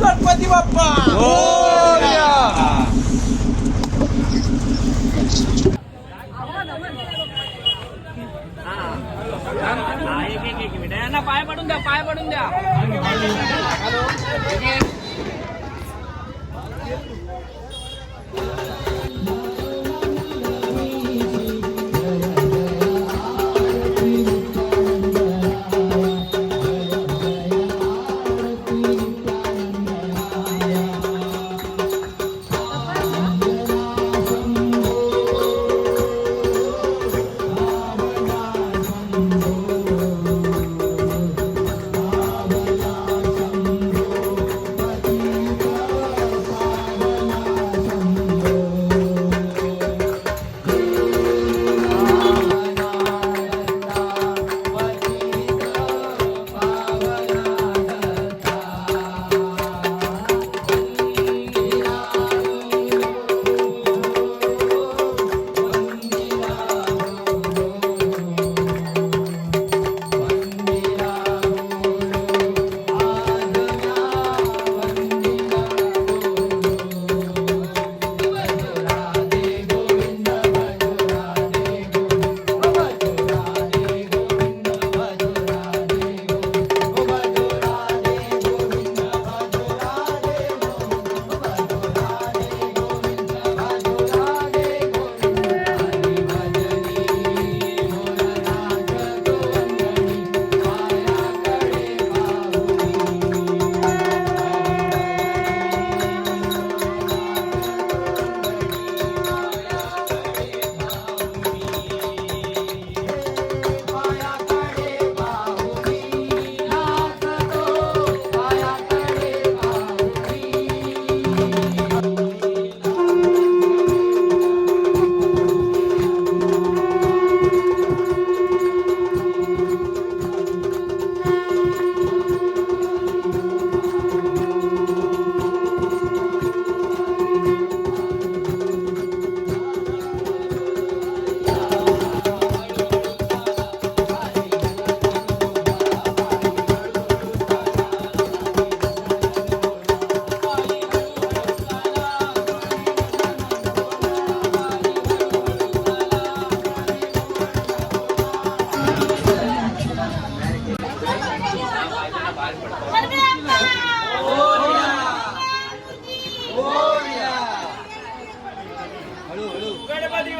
गणपती बाप्पा! पाय पडून द्या पाय पडून द्या गणपती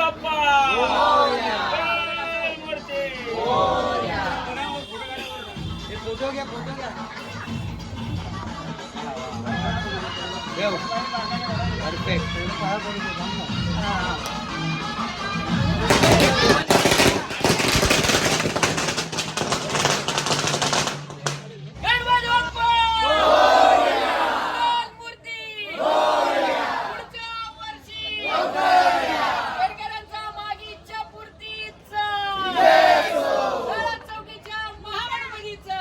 बाप्पा! जय मूर्ती. फोटो घ्या फोटो घ्या. गणपती बाप्पा मूर्ती पुढच्या वर्षी गणकरांचा मागीच्या पूर्तीचा चौकीच्या महागणपतीचा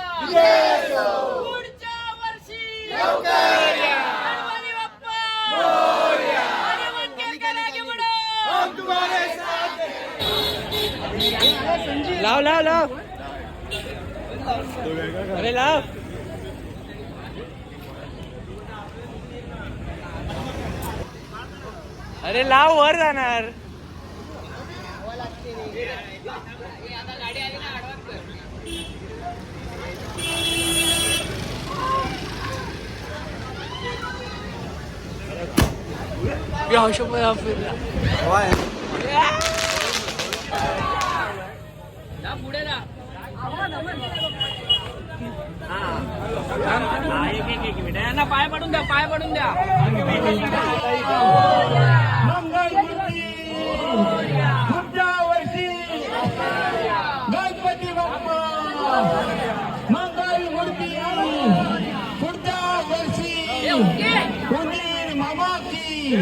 पुढच्या वर्षी गणपती बाप्पा आणि वनकरकराचे म्हणा. लाव लाव लाव. अरे लाव. अरे लाव वर जाणार. या शंभर या फिरला जा पुढे जा. हा. हा, एक एक एक मिनिट यांना पाय पडून द्या पाय पडून द्या. पुढच्या वर्षी गणपती बाप्पा. मंगल मूर्ती पुढच्या वर्षी उंदीर मामा की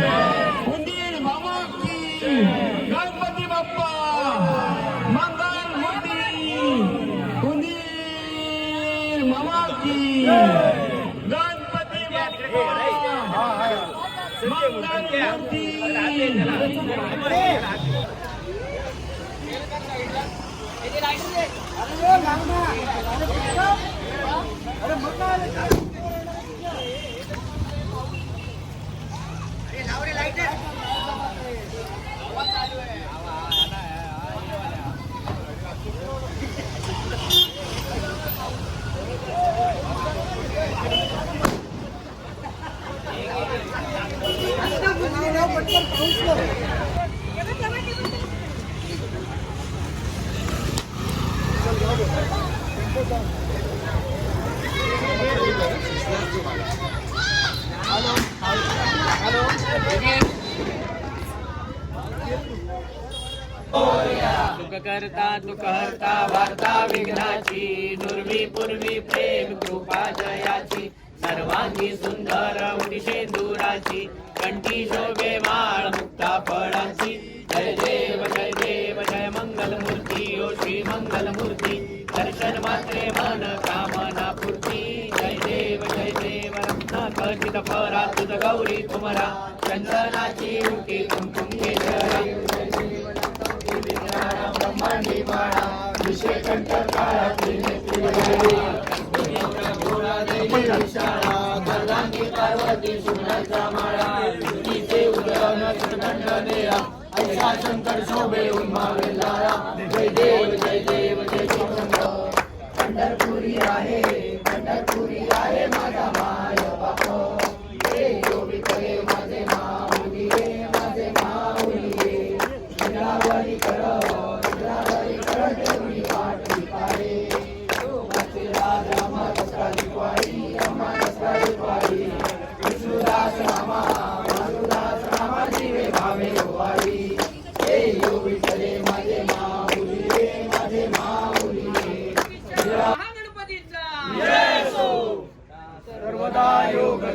उंदीर मामा की गणपती बाप्पा. मंगल मूर्ती उंदीर मामा की गणपती बाप्पा करता दुःख हरता वार्ता विघ्नाची दुर्वी पूर्वी प्रेम कृपा जयाची सर्वांगी सुंदर उडीशे दुराची कंठी शोभ गौरी तुमरा चंदनाची उठी कुंकुम केशरा ब्रह्मांडी बाळा विश्वकंठ कंठ काळा गर्गांगी पार्वती सुनाचा माळा तिचे उदय सुदंड देया ऐसा शंकर शोभे उन्मावे लारा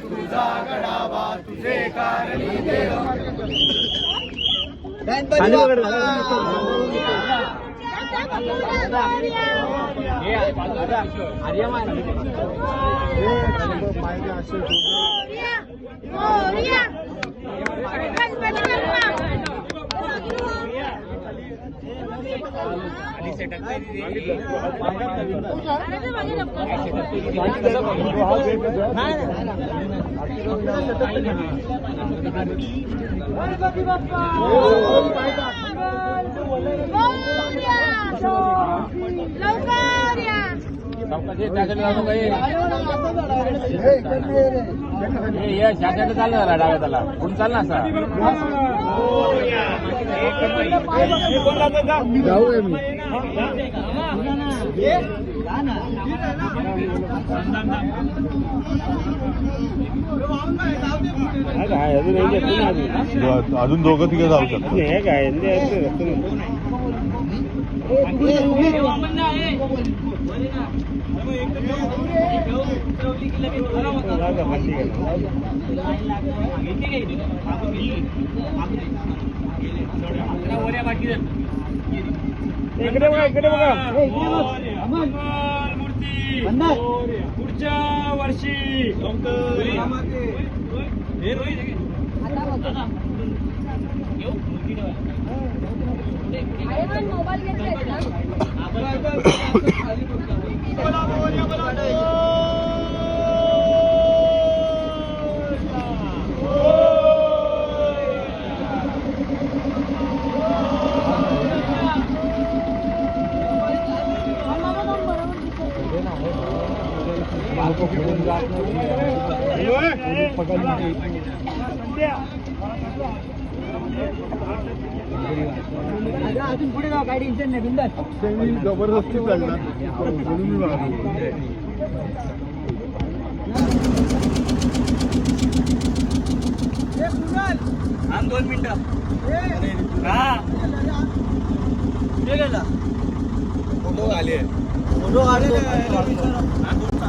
तुझा गडावा तुझे कारणी देव लवकर या चालणार डाव्या त्याला कुठून चालणार अजून दोघं तिघं जाऊ शकतो इकडे बघा इकडे बघा पुढच्या वर्षी मोबाईल घेतलाय जबरदस्ती चालणार म्हणून मी वागलो. थांब दोन मिनिटं हा फोटो आले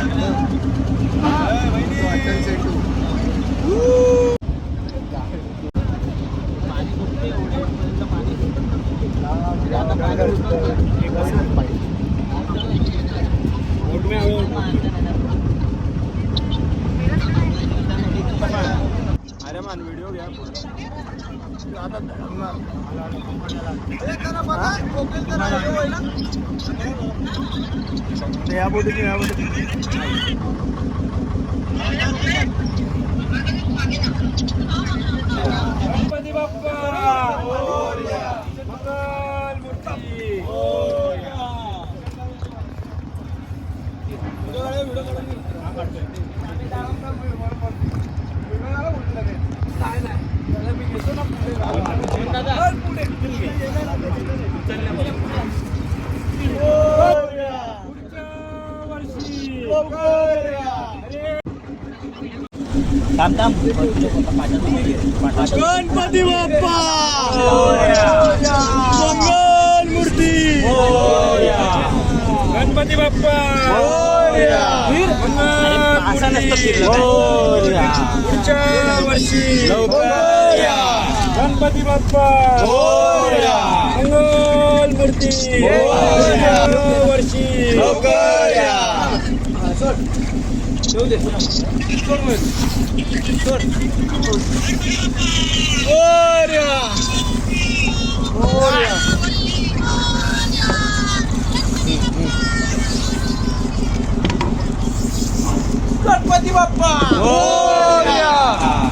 Hey, my name. Woo! असं येईल मग. गणपती बाप्पा मंगल पुढच्या वर्षी गणपती बाप्पा मंगल मूर्ती गणपती बाप्पा मंगल मूर्ती पुढच्या वर्षी गणपती बाप्पा मंगल मूर्ती पुढच्या वर्षी गणपती बाप्पा. हो, हो,